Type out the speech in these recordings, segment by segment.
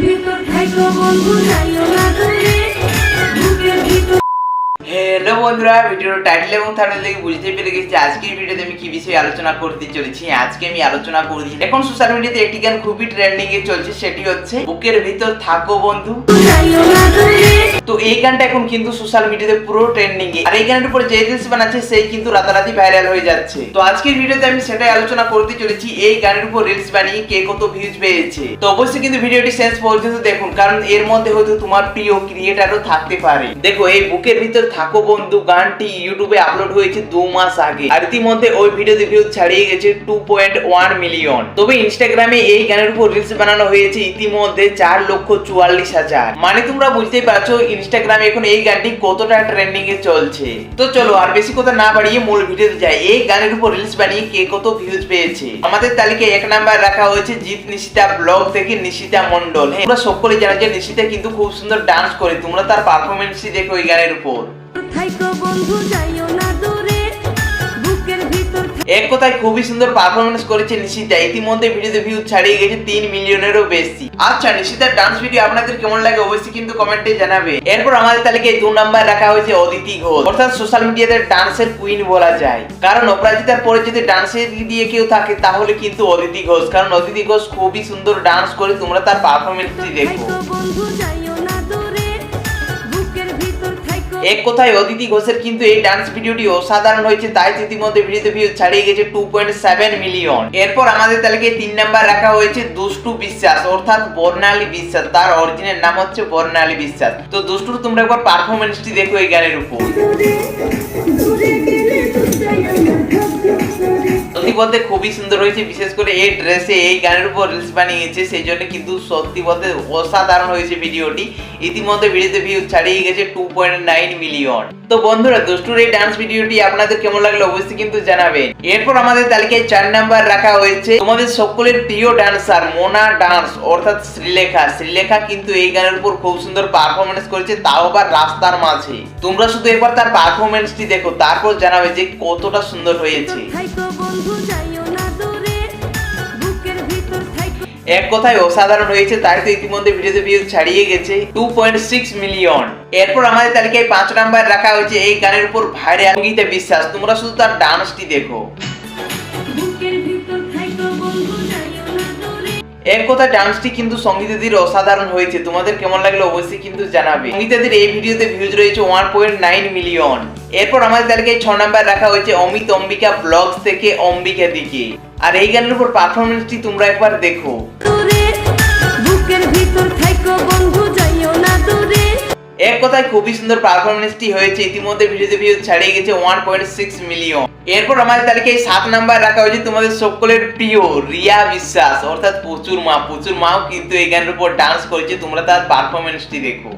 ভিতর থাইকো বন্ধু যাইও বন্ধুরা, ভিডিওর টাইটেল এবং থাম্বনেল দেখে বুঝতে পেরে গেছি আজকের ভিডিওতে আমি কি বিষয়ে আলোচনা করতে চলেছি। আজকে আমি আলোচনা করছি এখন সোশ্যাল মিডিয়াতে একটি গান খুবই ট্রেন্ডিং এ চলছে, সেটি হচ্ছে, বুকের ভিতর থাকো বন্ধু। তো এই গানটা এখন কিন্তু সোশ্যাল মিডিয়াতে পুরো ট্রেন্ডিং এ। আর এই গানের উপর যে রিলস বানাচ্ছে, সেই কিন্তু রাতারাতি ভাইরাল হয়ে যাচ্ছে। তো আজকের ভিডিওতে আমি সেটাই আলোচনা করতে চলেছি, এই গানের উপর রিলস বানিয়ে কে কত ভিউজ পেয়েছে। তো অবশ্যই কিন্তু ভিডিওটি শেষ পর্যন্ত দেখুন, কারণ এর মধ্যে হয়তো তোমার প্রিয় ক্রিয়েটারও থাকতে পারে। দেখো, এই বুকের ভিতর থাকো বন্ধু গানটি ইউটিউবে আপলোড হয়েছে দু মাস আগে। আর ইতিমধ্যে ওই ভিডিওতে ভিউ ছাড়িয়ে গেছে টু পয়েন্ট ওয়ান মিলিয়ন তবে ইনস্টাগ্রামে এই গানের উপর রিলস বানানো হয়েছে ইতিমধ্যে চার লক্ষ চুয়াল্লিশ হাজার। মানে তোমরা বুঝতেই পারছ ইনস্টাগ্রামে এখন এই গানটি কতটা ট্রেন্ডিং এ চলছে। তো চলো আর বেশি কথা না বাড়িয়ে মূল ভিডিওতে যাই। এই গানের উপর রিলস বানিয়ে কে কত ভিউজ পেয়েছে? আমাদের তালিকায় এক নাম্বার রাখা হয়েছে জিৎ নিশিতা ব্লগ থেকে নিশিতা মন্ডল হ্যাঁ তোমরা সকলে জানো যে নিশিতা কিন্তু খুব সুন্দর ডান্স করে। তোমরা তার পারফরমেন্সই দেখো এই গানের উপর। বন্ধু যাইও না দূরে। বুকের ভিতর এক কথায় খুবই সুন্দর পারফরমেন্স করেছে নিশিতা। ইতিমধ্যে ভিডিওতে ভিউ ছাড়িয়ে গেছে তিন মিলিয়নেরও বেশি। আচ্ছা নিশিতার ডান্স ভিডিও আপনাদের কেমন লাগে অবশ্যই কিন্তু কমেন্টে জানাবে। এরপর আমাদের তালিকায় দু নাম্বার রাখা হয়েছে অদিতি ঘোষ। অর্থাৎ সোশ্যাল মিডিয়াতে ডান্সের কুইন বলা যায়। কারণ অপরাজিতার পরে যদি ডান্সের দিয়ে কেউ থাকে তাহলে কিন্তু অদিতি ঘোষ। কারণ অদিতি ঘোষ খুবই সুন্দর ডান্স করে তোমরা তার পারফরমেন্সটি দেখো। বন্ধু এক কথায় অদিতি ঘোষের কিন্তু এই ডান্স ভিডিওটি অসাধারণ হয়েছে তাই ইতিমধ্যে ভিডিওতে ভিউ ছাড়িয়ে গেছে টু পয়েন্ট সেভেন মিলিয়ন এরপর আমাদের তালিকায় তিন নাম্বার রাখা হয়েছে দুষ্টু বিশ্বাস অর্থাৎ বর্ণালী বিশ্বাস তার অরিজিনাল নাম হচ্ছে বর্ণালী বিশ্বাস তো দুষ্টুর তোমরা একবার পারফরমেন্সটি দেখো এই গানের উপর সত্যি বলতে খুবই সুন্দর হয়েছে, বিশেষ করে এই ড্রেসে এই গানের উপর রিলস বানিয়েছে সেই জন্য কিন্তু সত্যি বলতে অসাধারণ হয়েছে ভিডিওটি। ইতিমধ্যে ভিডিওতে ভিউ ছাড়িয়ে গেছে টু মিলিয়ন তো বন্ধুরা দুষ্টুর এই ডান্স ভিডিওটি আপনাদের কেমন লাগল অবশ্যই কিন্তু জানাবেন। এরপর আমাদের তালিকায় চার নাম্বার রাখা হয়েছে। তোমাদের সকলের প্রিয় ডান্সার মোনা ডান্স, অর্থাৎ শ্রীলেখা। শ্রীলেখা কিন্তু এই গানের উপর খুব সুন্দর পারফরমেন্স করেছে, তাও আবার রাস্তার মাঝে। তোমরা শুধু একবার তার পারফরমেন্সটি দেখো, তারপর জানাবে যে কতটা সুন্দর হয়েছে। এক কথায় অসাধারণ হয়েছে, তার তো ইতিমধ্যে ভিডিওতে ভিউ ছাড়িয়ে গেছে টু পয়েন্ট সিক্স মিলিয়ন এরপর আমাদের তালিকায় পাঁচ নাম্বার রাখা হয়েছে, এই গানের উপর ভাইরাল গীতে বিশ্বাস। তোমরা শুধু তার ডান্সটি দেখো। এক কথা ডান্সটি কিন্তু সঙ্গীতাদির অসাধারণ হয়েছে। তোমাদের কেমন লাগল অবশ্যই কিন্তু জানাবে। সঙ্গীতাদির এই ভিডিওতে ভিউজ রয়েছে ওয়ান পয়েন্ট নাইন মিলিয়ন এরপর আমাদের তালিকায় ছ নাম্বার রাখা হয়েছে অমিত অম্বিকা ব্লগস থেকে অম্বিকা দিকে। আর এই গানের উপর পারফরমেন্সটি তোমরা একবার দেখো। বুকের ভিতর থাইকো বন্ধু, যাইও না এক কথায় খুবই সুন্দর পারফরমেন্সটি হয়েছে। ইতিমধ্যে ভিডিওতে ভিউ ছাড়িয়ে গেছে ওয়ান পয়েন্ট সিক্স মিলিয়ন এরপর আমাদের তালিকায় সাত নাম্বার রাখা হয়েছে তোমাদের সকলের প্রিয়, রিয়া বিশ্বাস। অর্থাৎ প্রচুর মা, প্রচুর মাও কিন্তু এই গানের উপর ডান্স করেছে। তোমরা তার পারফরমেন্সটি দেখো।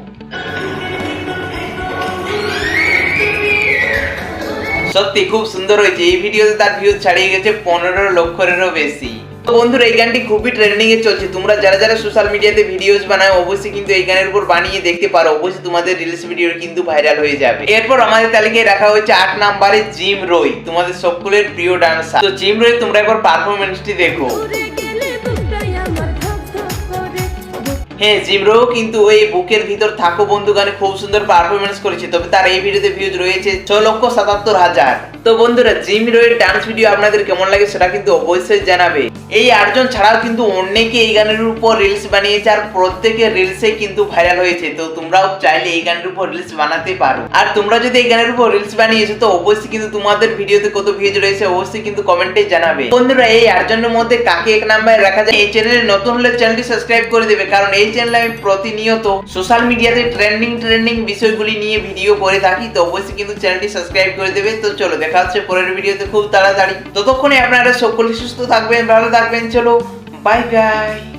সত্যি, খুব সুন্দর হয়েছে। এই ভিডিওতে তার ভিউজ ছাড়িয়ে গেছে পনেরো লক্ষেরও বেশি। তো বন্ধুরা এই গানটি খুবই ট্রেন্ডিং এ চলছে। তোমরা যারা যারা সোশ্যাল মিডিয়াতে ভিডিওস বানায় অবশ্যই কিন্তু এই গানের উপর বানিয়ে দেখতে পারো। অবশ্যই তোমাদের রিলস ভিডিও কিন্তু ভাইরাল হয়ে যাবে। এরপর আমাদের তালিকায় রাখা হয়েছে আট নাম্বারে জিম রয় তোমাদের সকলের প্রিয় ডান্সার তো জিম রয় তোমরা একবার পারফরমেন্সটি দেখো। হ্যাঁ জিমরো কিন্তু ওই বুকের ভিতর থাকো বন্ধু গানে খুব সুন্দর পারফরমেন্স করেছে। তবে তার এই ভিডিওতে ভিউজ রয়েছে ছ লক্ষ সাতাত্তর হাজার। তো বন্ধুরা, জিম রয়ের ডান্স ভিডিও আপনাদের কেমন লাগে সেটা কিন্তু অবশ্যই জানাবে। এই আটজন ছাড়াও কিন্তু অনেকে এই গানের উপর রিলস বানিয়েছে আর প্রত্যেকের রিলসে কিন্তু ভাইরাল হয়েছে। তো তোমরাও চাইলে এই গানের উপর রিলস বানাতে পারো। আর তোমরা যদি এই গানের উপর রিলস বানিয়েছো, তো অবশ্যই কিন্তু তোমাদের ভিডিওতে কত ভিউজ রয়েছে অবশ্যই কিন্তু কমেন্টে জানাবে। বন্ধুরা, এই আটজনের মধ্যে কাকে এক নাম্বারে রাখা যায়, এই চ্যানেলে নতুন হলে চ্যানেলটি সাবস্ক্রাইব করে দেবে। কারণ এই চ্যানেলে আমি প্রতিনিয়ত সোশ্যাল মিডিয়াতে ট্রেন্ডিং ট্রেন্ডিং বিষয়গুলি নিয়ে ভিডিও করে থাকি, তো অবশ্যই কিন্তু চ্যানেলটি সাবস্ক্রাইব করে দেবে। তো চলো দেখা হচ্ছে পরের ভিডিওতে খুব তাড়াতাড়ি। ততক্ষণে আপনারা সকলে সুস্থ থাকবেন, ভালো থাকবেন, চলো বাই বাই